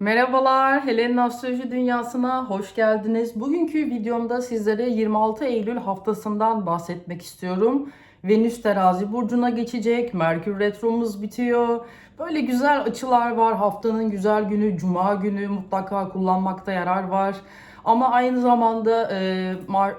Merhabalar, Helen'in Astroloji Dünyası'na hoş geldiniz. Bugünkü videomda sizlere 26 Eylül haftasından bahsetmek istiyorum. Venüs terazi burcuna geçecek, Merkür retromuz bitiyor. Böyle güzel açılar var. Haftanın güzel günü, cuma günü mutlaka kullanmakta yarar var. Ama aynı zamanda e,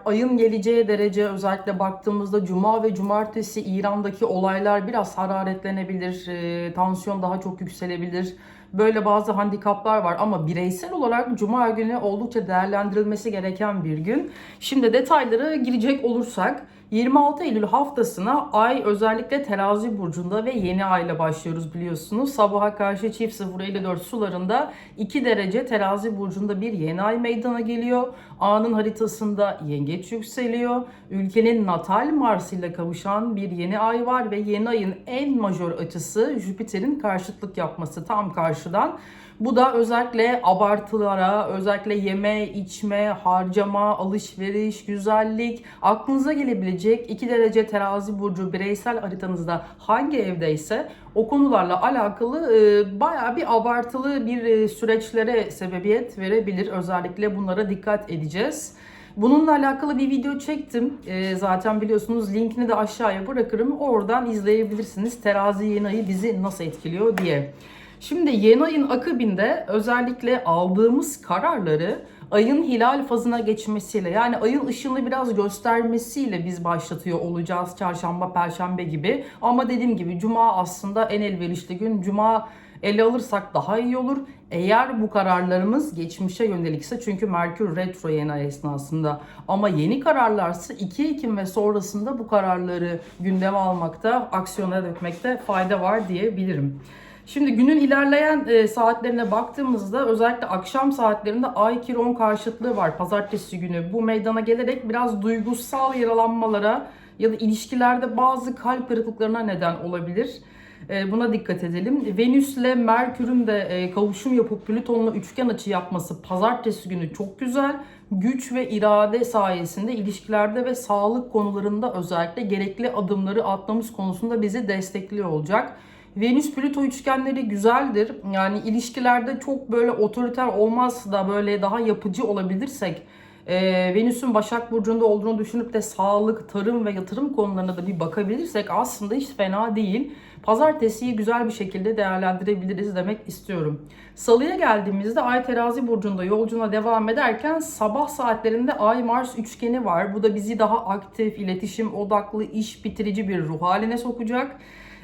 ayın geleceği derece özellikle baktığımızda cuma ve cumartesi İran'daki olaylar biraz hararetlenebilir. E, tansiyon daha çok yükselebilir. Böyle bazı handikaplar var ama bireysel olarak cuma günü oldukça değerlendirilmesi gereken bir gün. Şimdi detaylara girecek olursak 26 Eylül haftasına ay özellikle terazi burcunda ve yeni ay ile başlıyoruz biliyorsunuz. Sabaha karşı çift 054 sularında 2 derece terazi burcunda bir yeni ay meydana geliyor. Anın haritasında yengeç yükseliyor. Ülkenin natal Mars ile kavuşan bir yeni ay var ve yeni ayın en majör açısı Jüpiter'in karşıtlık yapması tam karşıdan. Bu da özellikle abartılara, özellikle yeme, içme, harcama, alışveriş, güzellik, aklınıza gelebilecek 2 derece terazi burcu bireysel haritanızda hangi evdeyse o konularla alakalı e, bayağı bir abartılı bir e, süreçlere sebebiyet verebilir. Özellikle bunlara dikkat edeceğiz. Bununla alakalı bir video çektim. E, zaten biliyorsunuz linkini de aşağıya bırakırım. Oradan izleyebilirsiniz. Terazi yeni ayı bizi nasıl etkiliyor diye. Şimdi yeni ayın akabinde özellikle aldığımız kararları ayın hilal fazına geçmesiyle yani ayın ışığını biraz göstermesiyle biz başlatıyor olacağız çarşamba, perşembe gibi. Ama dediğim gibi cuma aslında en elverişli gün. Cuma ele alırsak daha iyi olur. Eğer bu kararlarımız geçmişe yönelikse çünkü Merkür retro yeni ay esnasında ama yeni kararlarsa 2 Ekim ve sonrasında bu kararları gündeme almakta, aksiyona dökmekte fayda var diyebilirim. Şimdi günün ilerleyen e, saatlerine baktığımızda özellikle akşam saatlerinde Ay Kiron karşıtlığı var pazartesi günü. Bu meydana gelerek biraz duygusal yaralanmalara ya da ilişkilerde bazı kalp kırıklıklarına neden olabilir. E, Buna dikkat edelim. Venüs ile Merkür'ün de e, kavuşum yapıp Plüton'la üçgen açı yapması pazartesi günü çok güzel. Güç ve irade sayesinde ilişkilerde ve sağlık konularında özellikle gerekli adımları atmamız konusunda bizi destekliyor olacak. Venüs Plüto üçgenleri güzeldir. Yani ilişkilerde çok böyle otoriter olmaz da böyle daha yapıcı olabilirsek e, Venüs'ün Başak Burcu'nda olduğunu düşünüp de sağlık, tarım ve yatırım konularına da bir bakabilirsek aslında hiç fena değil. Pazartesiyi güzel bir şekilde değerlendirebiliriz demek istiyorum. Salıya geldiğimizde Ay Terazi Burcu'nda yolculuğuna devam ederken sabah saatlerinde Ay Mars üçgeni var. Bu da bizi daha aktif, iletişim odaklı, iş bitirici bir ruh haline sokacak.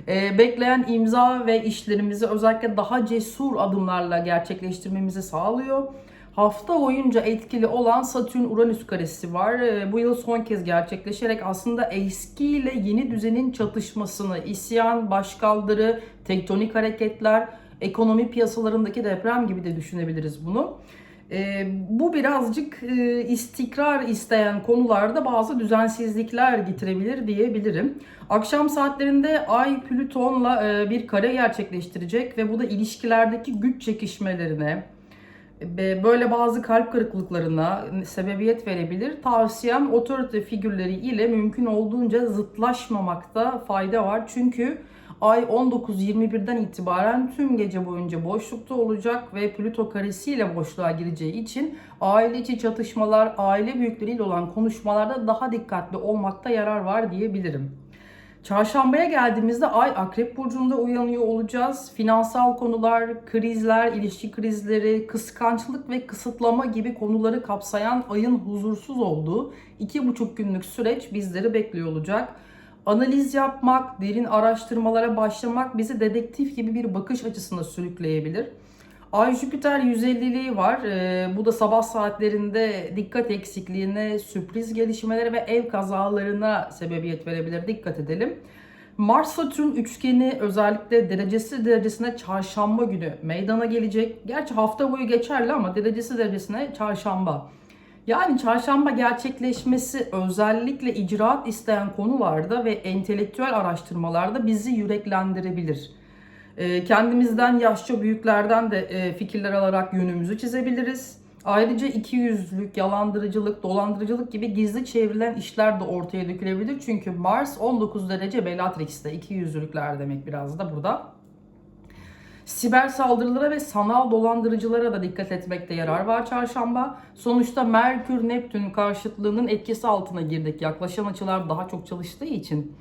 Ee, bekleyen imza ve işlerimizi özellikle daha cesur adımlarla gerçekleştirmemizi sağlıyor. Hafta boyunca etkili olan Satürn-Uranüs karesi var. Ee, Bu yıl son kez gerçekleşerek aslında eskiyle yeni düzenin çatışmasını, isyan, başkaldırı, tektonik hareketler, ekonomi piyasalarındaki deprem gibi de düşünebiliriz bunu. Ee, bu birazcık e, istikrar isteyen konularda bazı düzensizlikler getirebilir diyebilirim. Akşam saatlerinde Ay Plüton'la e, bir kare gerçekleştirecek ve bu da ilişkilerdeki güç çekişmelerine, e, böyle bazı kalp kırıklıklarına sebebiyet verebilir. Tavsiyem otorite figürleri ile mümkün olduğunca zıtlaşmamakta fayda var. Çünkü Ay 19-21'den itibaren tüm gece boyunca boşlukta olacak ve Plüto karesiyle boşluğa gireceği için aile içi çatışmalar, aile büyükleriyle olan konuşmalarda daha dikkatli olmakta yarar var diyebilirim. Çarşambaya geldiğimizde Ay Akrep Burcu'nda uyanıyor olacağız. Finansal konular, krizler, ilişki krizleri, kıskançlık ve kısıtlama gibi konuları kapsayan ayın huzursuz olduğu iki buçuk günlük süreç bizleri bekliyor olacak. Analiz yapmak, derin araştırmalara başlamak bizi dedektif gibi bir bakış açısına sürükleyebilir. Ay Jüpiter 150'liği var. Ee, bu da sabah saatlerinde dikkat eksikliğine, sürpriz gelişmelere ve ev kazalarına sebebiyet verebilir. Dikkat edelim. Mars Satürn üçgeni özellikle derecesi derecesine çarşamba günü meydana gelecek. Gerçi hafta boyu geçerli ama derecesi derecesine çarşamba. Yani çarşamba gerçekleşmesi özellikle icraat isteyen konularda ve entelektüel araştırmalarda bizi yüreklendirebilir. Ee, Kendimizden yaşça büyüklerden de e, fikirler alarak yönümüzü çizebiliriz. Ayrıca ikiyüzlülük, yalandırıcılık, dolandırıcılık gibi gizli çevrilen işler de ortaya dökülebilir. Çünkü Mars 19 derece Bellatrix'te ikiyüzlülükler demek biraz da burada. Siber saldırılara ve sanal dolandırıcılara da dikkat etmekte yarar var çarşamba. Sonuçta Merkür Neptün karşıtlığının etkisi altına girdik. Yaklaşan açılar daha çok çalıştığı için.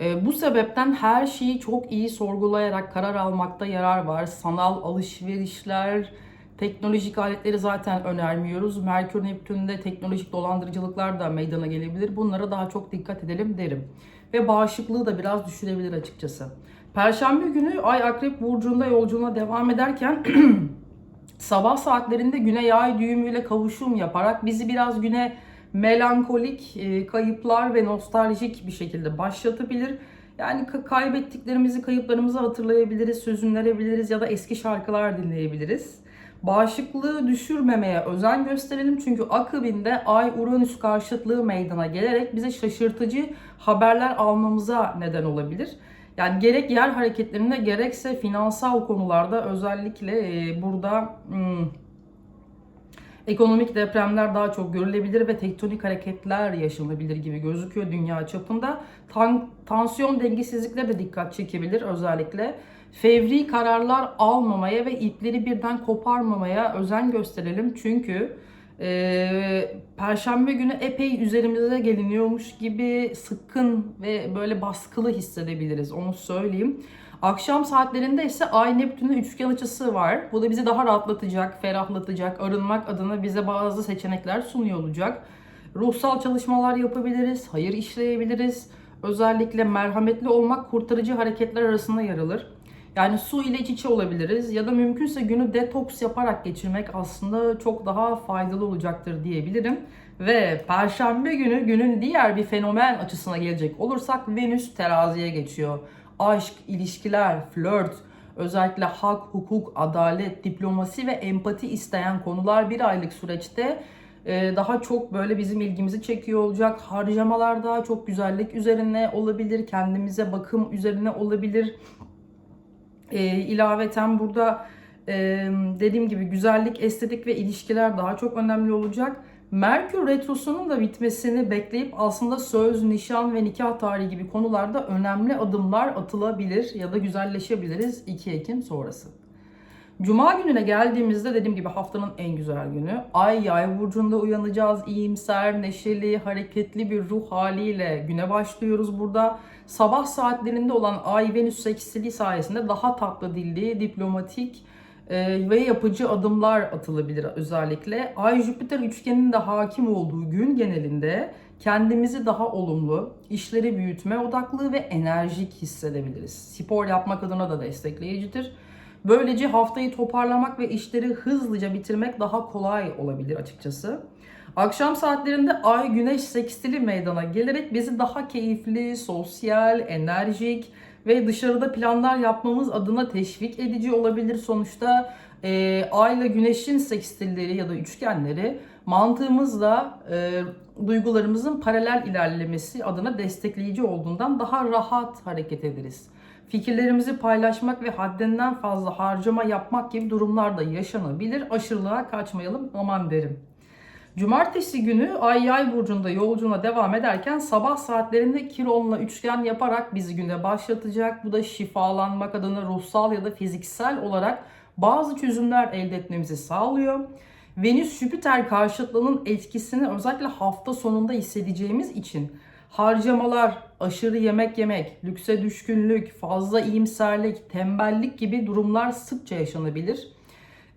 E, bu sebepten her şeyi çok iyi sorgulayarak karar almakta yarar var. Sanal alışverişler, teknolojik aletleri zaten önermiyoruz. Merkür Neptün'de teknolojik dolandırıcılıklar da meydana gelebilir. Bunlara daha çok dikkat edelim derim. Ve bağışıklığı da biraz düşürebilir açıkçası. Perşembe günü Ay Akrep Burcu'nda yolculuğuna devam ederken sabah saatlerinde Güney Ay düğümüyle kavuşum yaparak bizi biraz güne melankolik, e, kayıplar ve nostaljik bir şekilde başlatabilir. Yani kaybettiklerimizi, kayıplarımızı hatırlayabiliriz, sözünlerebiliriz ya da eski şarkılar dinleyebiliriz. Bağışıklığı düşürmemeye özen gösterelim çünkü akabinde Ay-Uranüs karşıtlığı meydana gelerek bize şaşırtıcı haberler almamıza neden olabilir. Yani gerek yer hareketlerinde gerekse finansal konularda özellikle e, burada hmm, ekonomik depremler daha çok görülebilir ve tektonik hareketler yaşanabilir gibi gözüküyor dünya çapında. Tan tansiyon dengesizlikleri de dikkat çekebilir özellikle. Fevri kararlar almamaya ve ipleri birden koparmamaya özen gösterelim. Çünkü e, Perşembe günü epey üzerimize geliniyormuş gibi sıkkın ve böyle baskılı hissedebiliriz onu söyleyeyim. Akşam saatlerinde ise Ay Neptün'ün üçgen açısı var. Bu da bizi daha rahatlatacak, ferahlatacak, arınmak adına bize bazı seçenekler sunuyor olacak. Ruhsal çalışmalar yapabiliriz, hayır işleyebiliriz. Özellikle merhametli olmak kurtarıcı hareketler arasında yer alır. Yani su ile iç içe olabiliriz ya da mümkünse günü detoks yaparak geçirmek aslında çok daha faydalı olacaktır diyebilirim. Ve perşembe günü günün diğer bir fenomen açısına gelecek olursak Venüs teraziye geçiyor. Aşk, ilişkiler, flört, özellikle hak, hukuk, adalet, diplomasi ve empati isteyen konular bir aylık süreçte e, daha çok böyle bizim ilgimizi çekiyor olacak. Harcamalar daha çok güzellik üzerine olabilir, kendimize bakım üzerine olabilir. E, ilaveten burada e, dediğim gibi güzellik, estetik ve ilişkiler daha çok önemli olacak. Merkür Retrosu'nun da bitmesini bekleyip aslında söz, nişan ve nikah tarihi gibi konularda önemli adımlar atılabilir ya da güzelleşebiliriz 2 Ekim sonrası. Cuma gününe geldiğimizde dediğim gibi haftanın en güzel günü. Ay yay burcunda uyanacağız. İyimser, neşeli, hareketli bir ruh haliyle güne başlıyoruz burada. Sabah saatlerinde olan Ay Venüs seksili sayesinde daha tatlı dilli, diplomatik, e, ve yapıcı adımlar atılabilir özellikle. Ay-Jüpiter üçgeninin de hakim olduğu gün genelinde kendimizi daha olumlu, işleri büyütme odaklı ve enerjik hissedebiliriz. Spor yapmak adına da destekleyicidir. Böylece haftayı toparlamak ve işleri hızlıca bitirmek daha kolay olabilir açıkçası. Akşam saatlerinde Ay Güneş sekstili meydana gelerek bizi daha keyifli, sosyal, enerjik, ve dışarıda planlar yapmamız adına teşvik edici olabilir. Sonuçta e, Ay ile Güneş'in sekstilleri ya da üçgenleri mantığımızla e, duygularımızın paralel ilerlemesi adına destekleyici olduğundan daha rahat hareket ederiz. Fikirlerimizi paylaşmak ve haddinden fazla harcama yapmak gibi durumlar da yaşanabilir. Aşırılığa kaçmayalım aman derim. Cumartesi günü Ay Yay burcunda yolculuğuna devam ederken sabah saatlerinde Kiron'la üçgen yaparak bizi güne başlatacak. Bu da şifalanmak adına ruhsal ya da fiziksel olarak bazı çözümler elde etmemizi sağlıyor. Venüs Jüpiter karşıtlığının etkisini özellikle hafta sonunda hissedeceğimiz için harcamalar, aşırı yemek yemek, lükse düşkünlük, fazla iyimserlik, tembellik gibi durumlar sıkça yaşanabilir.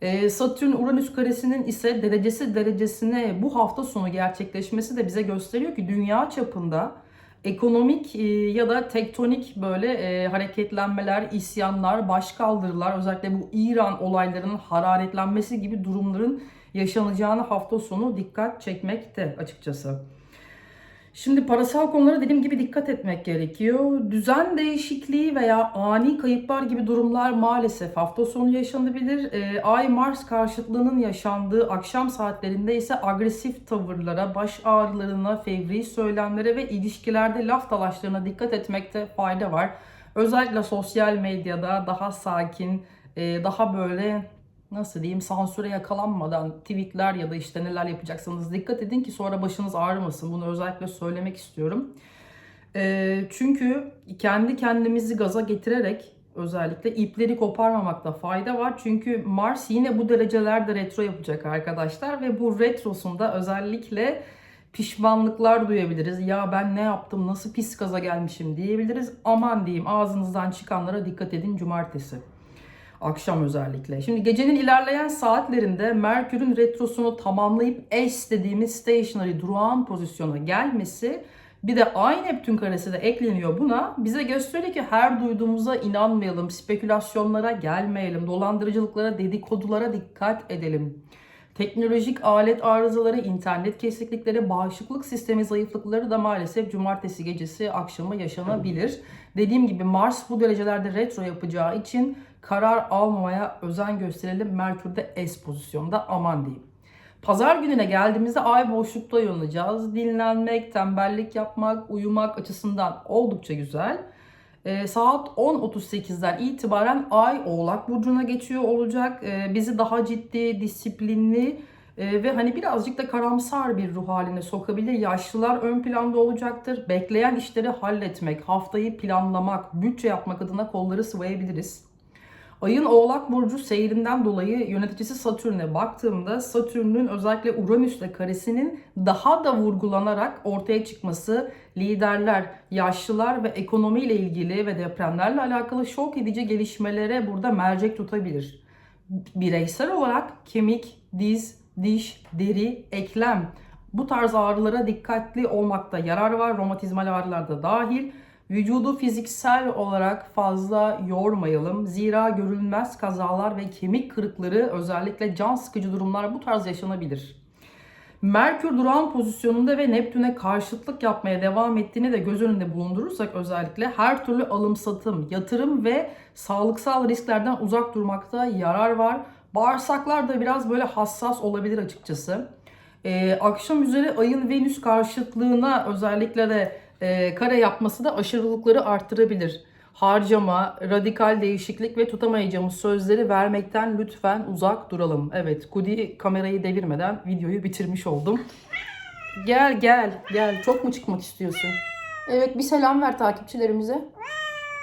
Ee, Satürn Uranüs karesinin ise derecesi derecesine bu hafta sonu gerçekleşmesi de bize gösteriyor ki dünya çapında ekonomik e, ya da tektonik böyle e, hareketlenmeler, isyanlar, başkaldırılar özellikle bu İran olaylarının hararetlenmesi gibi durumların yaşanacağını hafta sonu dikkat çekmekte açıkçası. Şimdi parasal konulara dediğim gibi dikkat etmek gerekiyor. Düzen değişikliği veya ani kayıplar gibi durumlar maalesef hafta sonu yaşanabilir. E, Ay Mars karşıtlığının yaşandığı akşam saatlerinde ise agresif tavırlara, baş ağrılarına, fevri söylemlere ve ilişkilerde laf dalaşlarına dikkat etmekte fayda var. Özellikle sosyal medyada daha sakin, e, daha böyle nasıl diyeyim sansüre yakalanmadan tweetler ya da işte neler yapacaksanız dikkat edin ki sonra başınız ağrımasın. Bunu özellikle söylemek istiyorum. E, çünkü kendi kendimizi gaza getirerek özellikle ipleri koparmamakta fayda var. Çünkü Mars yine bu derecelerde retro yapacak arkadaşlar ve bu retrosunda özellikle pişmanlıklar duyabiliriz. Ya ben ne yaptım, nasıl pis kaza gelmişim diyebiliriz. Aman diyeyim ağzınızdan çıkanlara dikkat edin cumartesi. Akşam özellikle. Şimdi gecenin ilerleyen saatlerinde Merkür'ün retrosunu tamamlayıp S dediğimiz stationary durağan pozisyona gelmesi bir de Ay Neptün karesi de ekleniyor buna. Bize gösteriyor ki her duyduğumuza inanmayalım, spekülasyonlara gelmeyelim, dolandırıcılıklara, dedikodulara dikkat edelim. Teknolojik alet arızaları, internet kesiklikleri, bağışıklık sistemi zayıflıkları da maalesef cumartesi gecesi akşamı yaşanabilir. Dediğim gibi Mars bu derecelerde retro yapacağı için karar almamaya özen gösterelim. Merkür'de S pozisyonda aman diyeyim. Pazar gününe geldiğimizde ay boşlukta yanacağız. Dinlenmek, tembellik yapmak, uyumak açısından oldukça güzel. Ee, saat 10.38'den itibaren ay oğlak burcuna geçiyor olacak. Ee, bizi daha ciddi, disiplinli e, ve hani birazcık da karamsar bir ruh haline sokabilir. Yaşlılar ön planda olacaktır. Bekleyen işleri halletmek, haftayı planlamak, bütçe yapmak adına kolları sıvayabiliriz. Ayın Oğlak Burcu seyrinden dolayı yöneticisi Satürn'e baktığımda Satürn'ün özellikle Uranüs'le karesinin daha da vurgulanarak ortaya çıkması liderler, yaşlılar ve ekonomiyle ilgili ve depremlerle alakalı şok edici gelişmelere burada mercek tutabilir. Bireysel olarak kemik, diz, diş, deri, eklem bu tarz ağrılara dikkatli olmakta yarar var. Romatizmal ağrılar da dahil. Vücudu fiziksel olarak fazla yormayalım. Zira görülmez kazalar ve kemik kırıkları özellikle can sıkıcı durumlar bu tarz yaşanabilir. Merkür durağan pozisyonunda ve Neptün'e karşıtlık yapmaya devam ettiğini de göz önünde bulundurursak özellikle her türlü alım satım, yatırım ve sağlıksal risklerden uzak durmakta yarar var. Bağırsaklar da biraz böyle hassas olabilir açıkçası. Ee, akşam üzeri ayın Venüs karşıtlığına özellikle de e, kare yapması da aşırılıkları arttırabilir. Harcama, radikal değişiklik ve tutamayacağımız sözleri vermekten lütfen uzak duralım. Evet, Kudi kamerayı devirmeden videoyu bitirmiş oldum. Gel gel gel. Çok mu çıkmak istiyorsun? Evet bir selam ver takipçilerimize.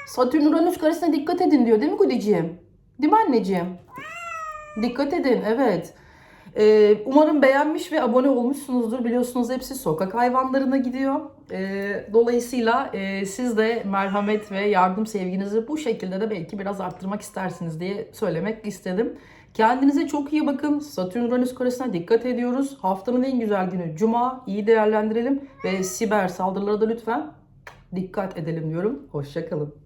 Satürn Uranüs karesine dikkat edin diyor değil mi Kudiciğim? Değil mi anneciğim? Dikkat edin evet. Ee, umarım beğenmiş ve abone olmuşsunuzdur. Biliyorsunuz hepsi sokak hayvanlarına gidiyor. Ee, dolayısıyla e, siz de merhamet ve yardım sevginizi bu şekilde de belki biraz arttırmak istersiniz diye söylemek istedim. Kendinize çok iyi bakın. Satürn Uranüs karesine dikkat ediyoruz. Haftanın en güzel günü Cuma. İyi değerlendirelim ve siber saldırılara da lütfen dikkat edelim diyorum. Hoşçakalın.